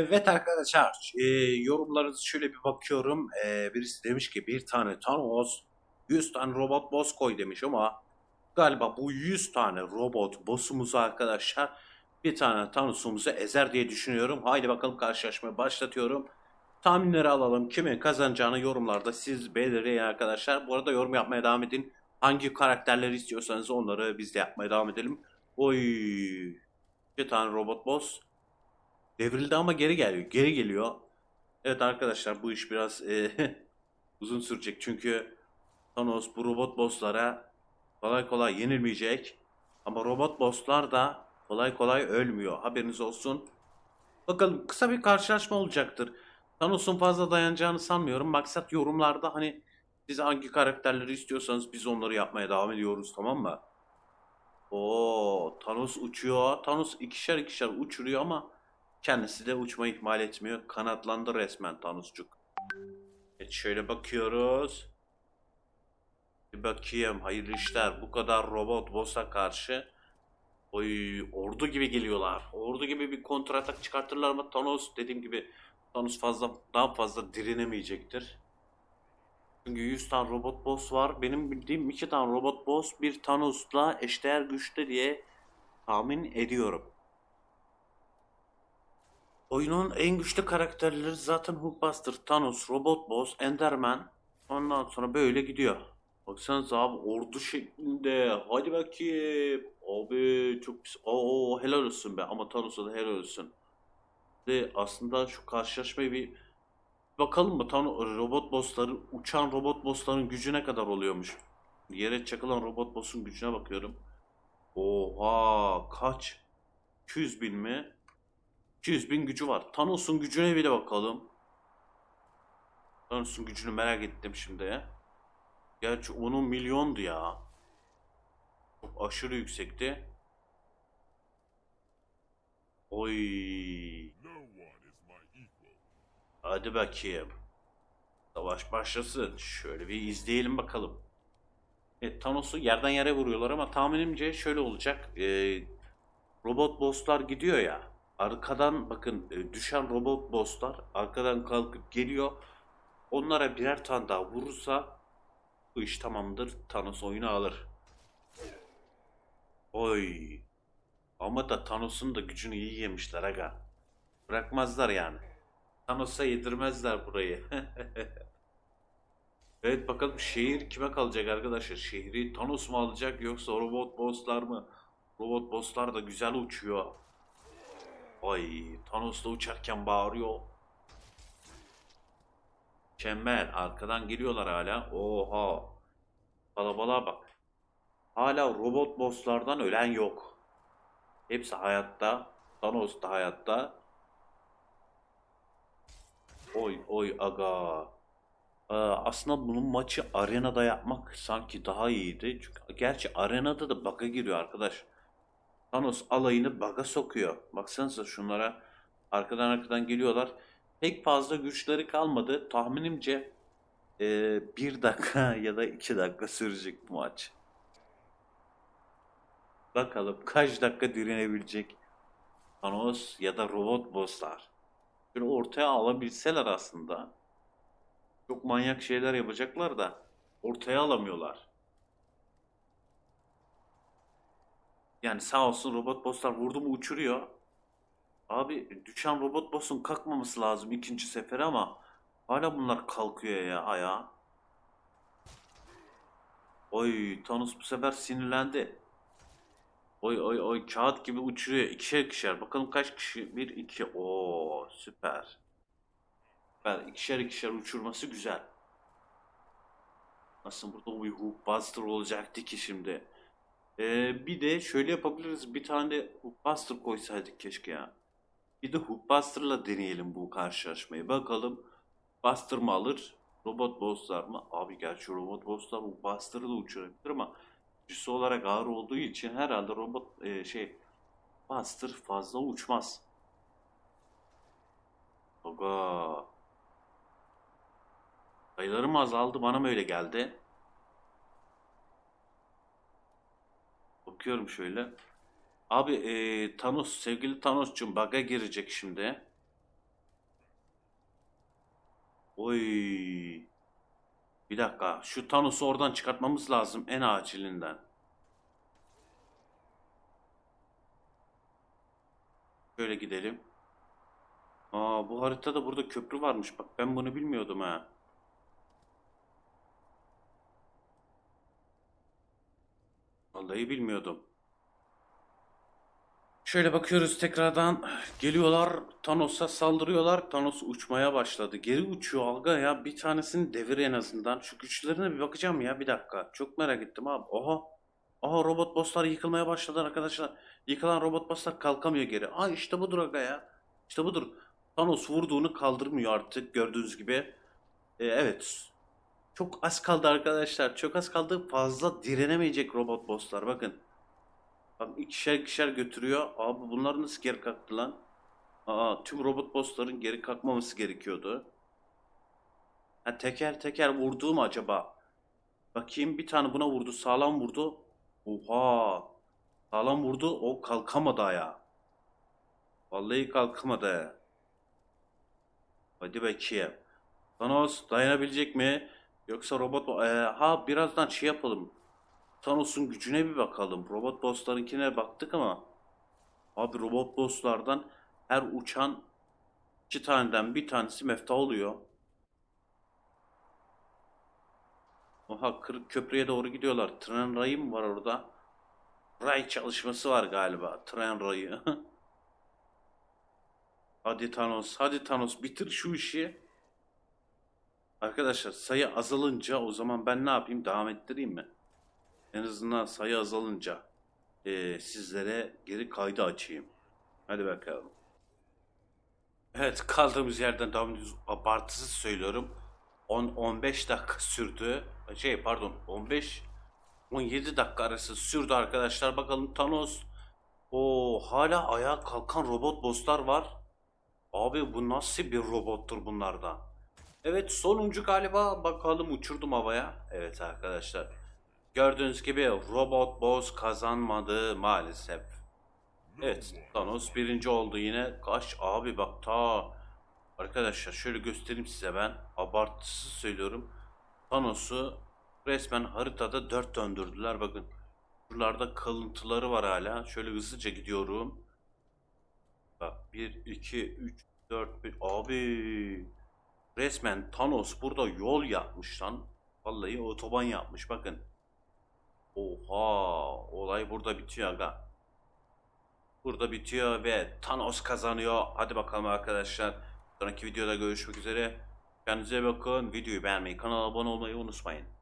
Evet arkadaşlar, e, yorumlarınızı şöyle bir bakıyorum. E, birisi demiş ki bir tane Thanos 100 tane robot boss koy demiş ama galiba bu 100 tane robot boss'umuzu arkadaşlar bir tane Thanos'umuzu ezer diye düşünüyorum. Haydi bakalım karşılaşmayı başlatıyorum. Tahminleri alalım. Kimin kazanacağını yorumlarda siz belirleyin arkadaşlar. Bu arada yorum yapmaya devam edin. Hangi karakterleri istiyorsanız onları biz de yapmaya devam edelim. Oy. Bir tane robot boss. Devrildi ama geri geliyor. Geri geliyor. Evet arkadaşlar bu iş biraz e, uzun sürecek. Çünkü Thanos bu robot bosslara kolay kolay yenilmeyecek. Ama robot bosslar da kolay kolay ölmüyor. Haberiniz olsun. Bakalım kısa bir karşılaşma olacaktır. Thanos'un fazla dayanacağını sanmıyorum. Maksat yorumlarda hani siz hangi karakterleri istiyorsanız biz onları yapmaya devam ediyoruz tamam mı? Oo, Thanos uçuyor. Thanos ikişer ikişer uçuruyor ama kendisi de uçma ihmal etmiyor. Kanatlandı resmen Thanos'cuk. Evet şöyle bakıyoruz. Bir bakayım hayırlı işler. Bu kadar robot boss'a karşı Oy ordu gibi geliyorlar. Ordu gibi bir kontratak çıkartırlar ama Thanos dediğim gibi Thanos fazla daha fazla direnemeyecektir. Çünkü 100 tane robot boss var. Benim bildiğim 2 tane robot boss bir Thanos'la eşdeğer güçte diye tahmin ediyorum. Oyunun en güçlü karakterleri zaten Hulkbuster, Thanos, Robot Boss, Enderman. Ondan sonra böyle gidiyor. Baksanıza abi ordu şeklinde. Hadi bakayım. Abi çok pis. Oo helal olsun be. Ama Thanos'a da helal olsun. De aslında şu karşılaşmayı bir bakalım mı? Thanos, robot bossların, uçan robot bossların gücü ne kadar oluyormuş? Yere çakılan robot boss'un gücüne bakıyorum. Oha kaç? 200 bin mi? 200 bin gücü var. Thanos'un gücüne bile bakalım. Thanos'un gücünü merak ettim şimdi. Gerçi onun milyondu ya. Çok aşırı yüksekti. Oy. Hadi bakayım. Savaş başlasın. Şöyle bir izleyelim bakalım. Evet, Thanos'u yerden yere vuruyorlar ama tahminimce şöyle olacak. Ee, robot bosslar gidiyor ya. Arkadan bakın e, düşen robot bosslar arkadan kalkıp geliyor. Onlara birer tane daha vurursa bu iş tamamdır. Thanos oyunu alır. Oy. Ama da Thanos'un da gücünü iyi yemişler aga. Bırakmazlar yani. Thanos'a yedirmezler burayı. Evet bakalım şehir kime kalacak arkadaşlar? Şehri Thanos mu alacak yoksa robot bosslar mı? Robot bosslar da güzel uçuyor. Ay Thanos da uçarken bağırıyor. Mükemmel. Arkadan geliyorlar hala. Oha. Kalabalığa bak. Hala robot bosslardan ölen yok. Hepsi hayatta. Thanos da hayatta. Oy oy aga. Ee, aslında bunun maçı arenada yapmak sanki daha iyiydi. Çünkü gerçi arenada da bug'a giriyor arkadaş. Thanos alayını bug'a sokuyor. Baksanıza şunlara arkadan arkadan geliyorlar. Pek fazla güçleri kalmadı. Tahminimce e, bir dakika ya da iki dakika sürecek bu maç. Bakalım kaç dakika direnebilecek Thanos ya da robot bosslar. Şöyle ortaya alabilseler aslında çok manyak şeyler yapacaklar da ortaya alamıyorlar. Yani sağ olsun robot bosslar vurdu mu uçuruyor. Abi düşen robot boss'un kalkmaması lazım ikinci sefer ama hala bunlar kalkıyor ya ayağa. Oy Thanos bu sefer sinirlendi. Oy oy oy kağıt gibi uçuruyor ikişer ikişer. Bakalım kaç kişi? Bir iki. Oo süper. Süper. İkişer ikişer uçurması güzel. Aslında burada bir Hulkbuster olacaktı ki şimdi. Ee, bir de şöyle yapabiliriz. Bir tane de Hulkbuster koysaydık keşke ya. Bir de Hulkbuster'la deneyelim bu karşılaşmayı. Bakalım Buster mı alır? Robot bosslar mı? Abi gerçi robot bosslar Hulkbuster'ı da uçurabilir ama güçlü olarak ağır olduğu için herhalde robot e, şey Buster fazla uçmaz. Aga. Sayılarım azaldı bana mı öyle geldi? Bakıyorum şöyle. Abi e, Thanos, sevgili Thanos'cum bug'a girecek şimdi. Oy. Bir dakika. Şu Thanos'u oradan çıkartmamız lazım en acilinden. Şöyle gidelim. Aa bu haritada burada köprü varmış. Bak ben bunu bilmiyordum ha. Vallahi bilmiyordum. Şöyle bakıyoruz tekrardan. Geliyorlar. Thanos'a saldırıyorlar. Thanos uçmaya başladı. Geri uçuyor Alga ya. Bir tanesini devir en azından. Şu güçlerine bir bakacağım ya bir dakika. Çok merak ettim abi. Oha. Aha robot bosslar yıkılmaya başladı arkadaşlar. Yıkılan robot bosslar kalkamıyor geri. Aa işte budur Aga ya. İşte budur. Thanos vurduğunu kaldırmıyor artık gördüğünüz gibi. Ee, evet. Çok az kaldı arkadaşlar. Çok az kaldı. Fazla direnemeyecek robot bosslar. Bakın. Bak ikişer ikişer götürüyor. Abi bunlar nasıl geri kalktı lan? Aa, tüm robot bossların geri kalkmaması gerekiyordu. Ha, teker teker vurdu mu acaba? Bakayım bir tane buna vurdu. Sağlam vurdu. Oha. Sağlam vurdu. O kalkamadı ayağa. Vallahi kalkamadı. Hadi bakayım. Thanos dayanabilecek mi? Yoksa robot... Ee, ha birazdan şey yapalım. Thanos'un gücüne bir bakalım. Robot bosslarınkine baktık ama abi robot bosslardan her uçan iki taneden bir tanesi mefta oluyor. Oha kırık köprüye doğru gidiyorlar. Tren rayı mı var orada? Ray çalışması var galiba. Tren rayı. Hadi Thanos, hadi Thanos bitir şu işi. Arkadaşlar sayı azalınca o zaman ben ne yapayım? Devam ettireyim mi? En azından sayı azalınca eee, sizlere geri kaydı açayım. Hadi bakalım. Evet kaldığımız yerden devam ediyoruz. Abartısız söylüyorum. 10-15 dakika sürdü. Şey pardon 15 17 dakika arası sürdü arkadaşlar. Bakalım Thanos. O hala ayağa kalkan robot bosslar var. Abi bu nasıl bir robottur bunlardan? Evet sonuncu galiba bakalım uçurdum havaya. Evet arkadaşlar. Gördüğünüz gibi robot boss kazanmadı maalesef. Evet Thanos birinci oldu yine. Kaç abi bak ta. Arkadaşlar şöyle göstereyim size ben. Abartısız söylüyorum. Thanos'u resmen haritada dört döndürdüler bakın. Buralarda kalıntıları var hala. Şöyle hızlıca gidiyorum. Bak 1, 2, 3, 4, 1. Abi resmen Thanos burada yol yapmış lan. Vallahi otoban yapmış bakın. Oha olay burada bitiyor aga. Burada bitiyor ve Thanos kazanıyor. Hadi bakalım arkadaşlar. Sonraki videoda görüşmek üzere. Kendinize bakın. Videoyu beğenmeyi, kanala abone olmayı unutmayın.